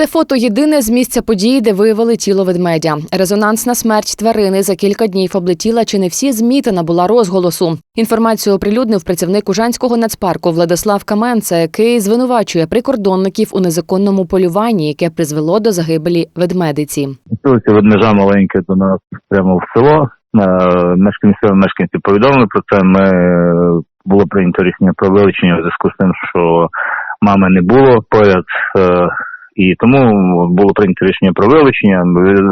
Це фото єдине з місця події, де виявили тіло ведмедя. Резонансна смерть тварини за кілька днів облетіла чи не всі змі та набула розголосу. Інформацію оприлюднив працівник Ужанського нацпарку Владислав Каменце, який звинувачує прикордонників у незаконному полюванні, яке призвело до загибелі ведмедиці. Вулиця ведмежа маленьке до нас прямо в село. Е, Мешканці мешканці повідомили про це. Ми е, було прийнято рішення про вилучення в зв'язку з тим, що мами не було поряд. І тому було прийнято рішення про вилучення.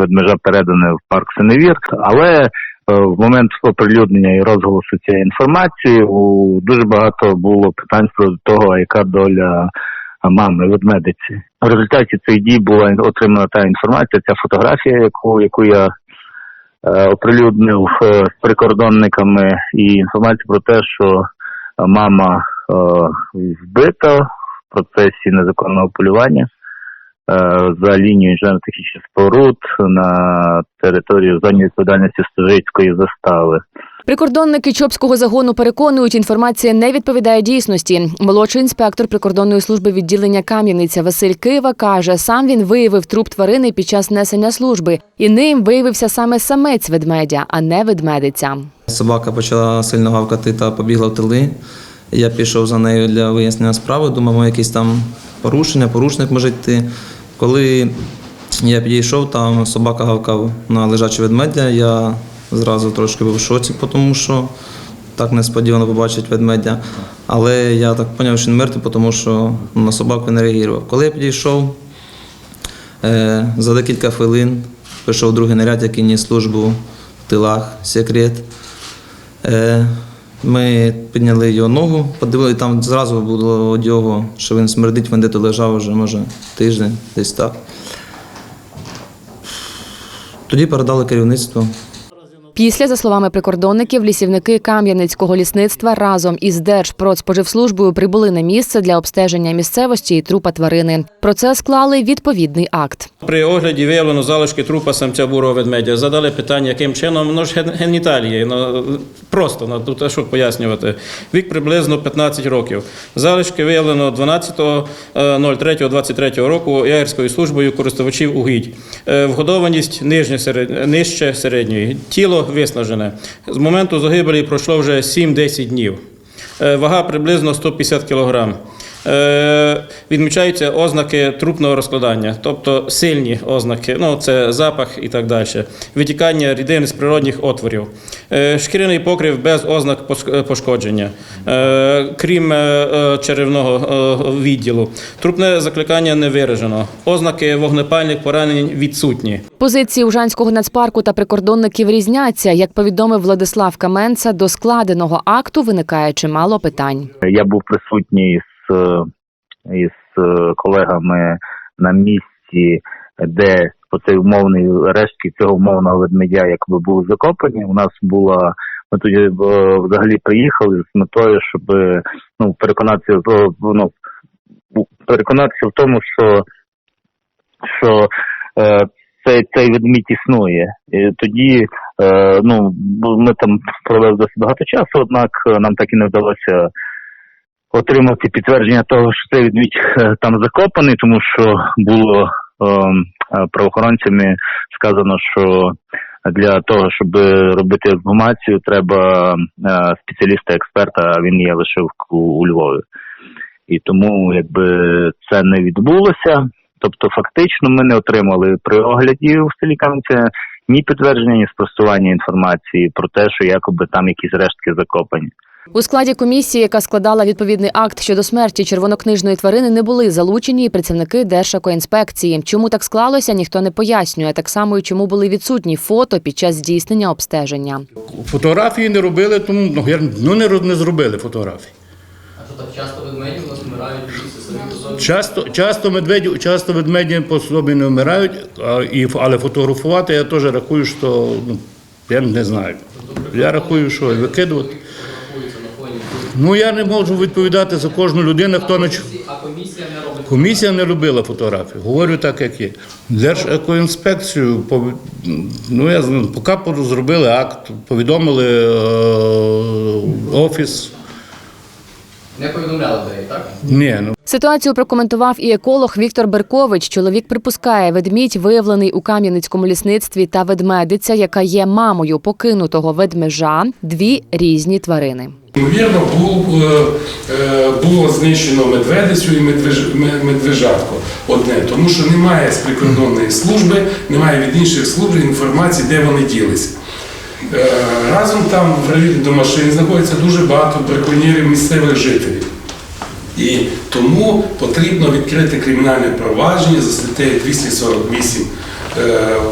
Ведмежа передане в парк Синевір. Але е, в момент оприлюднення і розголосу цієї інформації у дуже багато було питань про того, яка доля мами ведмедиці. В результаті цих дій була отримана та інформація, ця фотографія, яку, яку я е, оприлюднив е, з прикордонниками, і інформація про те, що мама вбита в процесі незаконного полювання за лінією інженерно-технічних споруд на території в зоні відповідальності Стожицької застави. Прикордонники Чопського загону переконують, інформація не відповідає дійсності. Молодший інспектор прикордонної служби відділення Кам'яниця Василь Кива каже, сам він виявив труп тварини під час несення служби, і ним виявився саме самець ведмедя, а не ведмедиця. Собака почала сильно гавкати та побігла в тили. Я пішов за нею для вияснення справи, думав, якісь там порушення, порушник може йти. Коли я підійшов, там собака гавкав на лежаче ведмедя. Я зразу трошки був в шоці, тому що так несподівано побачить ведмедя. Але я так зрозумів, що він мертвий, тому що на собаку не реагував. Коли я підійшов, Е, За декілька хвилин прийшов другий наряд, який ніс службу в тилах, секрет. Ми підняли його ногу, подивили, там зразу було від його, що він смердить, він де-то лежав вже, може, тиждень, десь так. Тоді передали керівництво. Після, за словами прикордонників, лісівники Кам'янецького лісництва разом із Держпродспоживслужбою прибули на місце для обстеження місцевості і трупа тварини. Про це склали відповідний акт. При огляді виявлено залишки трупа самця бурого ведмедя. Задали питання, яким чином ну ж ген- геніталії. Ну, просто ну, тут що пояснювати. Вік приблизно 15 років. Залишки виявлено 12.03.23 року ягерською службою користувачів угідь. Е, Вгодованість нижче середньої. Тіло виснажене. З моменту загибелі пройшло вже 7-10 днів. Е, Вага приблизно 150 кг. Е, відмічаються ознаки трупного розкладання, тобто сильні ознаки, ну це запах і так далі, витікання рідин з природних отворів, Е, шкіряний покрив без ознак е, пошкодження, крім черевного відділу. Трупне закликання не виражено. Ознаки вогнепальних поранень відсутні. Позиції Ужанського нацпарку та прикордонників різняться. Як повідомив Владислав Каменца, до складеного акту виникає чимало питань. Я був присутній з, із е, колегами на місці, де оцей умовний рештки цього умовного ведмедя якби були закопані. У нас була ми тоді е, взагалі приїхали з метою, щоб е, ну переконатися ну переконатися в тому, що що е, цей, цей ведмідь існує. І тоді е, ну ми там провели досить багато часу, однак е, нам так і не вдалося отримати підтвердження того, що цей ведмідь е, там закопаний, тому що було ем, е, правоохоронцями сказано, що для того, щоб робити ексгумацію, треба е, спеціаліста-експерта, він є лише у Львові. І тому якби це не відбулося. Тобто, фактично, ми не отримали при огляді в селі Кам'янця ні підтвердження, ні спростування інформації про те, що якоби там якісь рештки закопані. У складі комісії, яка складала відповідний акт щодо смерті червонокнижної тварини, не були залучені і працівники Держекоінспекції. Чому так склалося, ніхто не пояснює. Так само і чому були відсутні фото під час здійснення обстеження. Фотографії не робили, тому ну, я- ну, не, не зробили фотографії. А що так часто ведмедів у нас вмирають самі? Часто, часто, медведі, часто ведмеді по собі не вмирають, а, і, але фотографувати я теж рахую, що ну, я не знаю. Я рахую, що викидувати. Ну я не можу відповідати за кожну людину, хто на А комісія не робить. Комісія не робила фотографії. Говорю так, як є. Держекоінспекцію пов- ну, я знаю, поки зробили акт, повідомили е, офіс. Не повідомляли до так? Ні, ну Ситуацію прокоментував і еколог Віктор Беркович. Чоловік припускає, ведмідь виявлений у Кам'янецькому лісництві та ведмедиця, яка є мамою покинутого ведмежа, дві різні тварини. Ймовірно, е, було знищено медведицю і медвеж, медвежатку одне, тому що немає з прикордонної служби, немає від інших служб інформації, де вони ділися. Е, Разом там в районі до машин знаходиться дуже багато браконьєрів місцевих жителів. І тому потрібно відкрити кримінальне провадження за статтею 248 е,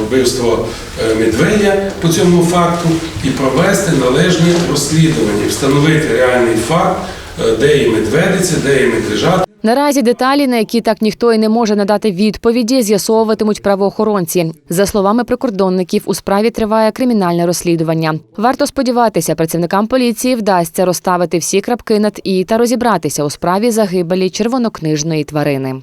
вбивство е, медведя по цьому факту і провести належне розслідування, встановити реальний факт, е, де є медведиця, де є медвежат. Наразі деталі, на які так ніхто і не може надати відповіді, з'ясовуватимуть правоохоронці. За словами прикордонників, у справі триває кримінальне розслідування. Варто сподіватися, працівникам поліції вдасться розставити всі крапки над і та розібратися у справі загибелі червонокнижної тварини.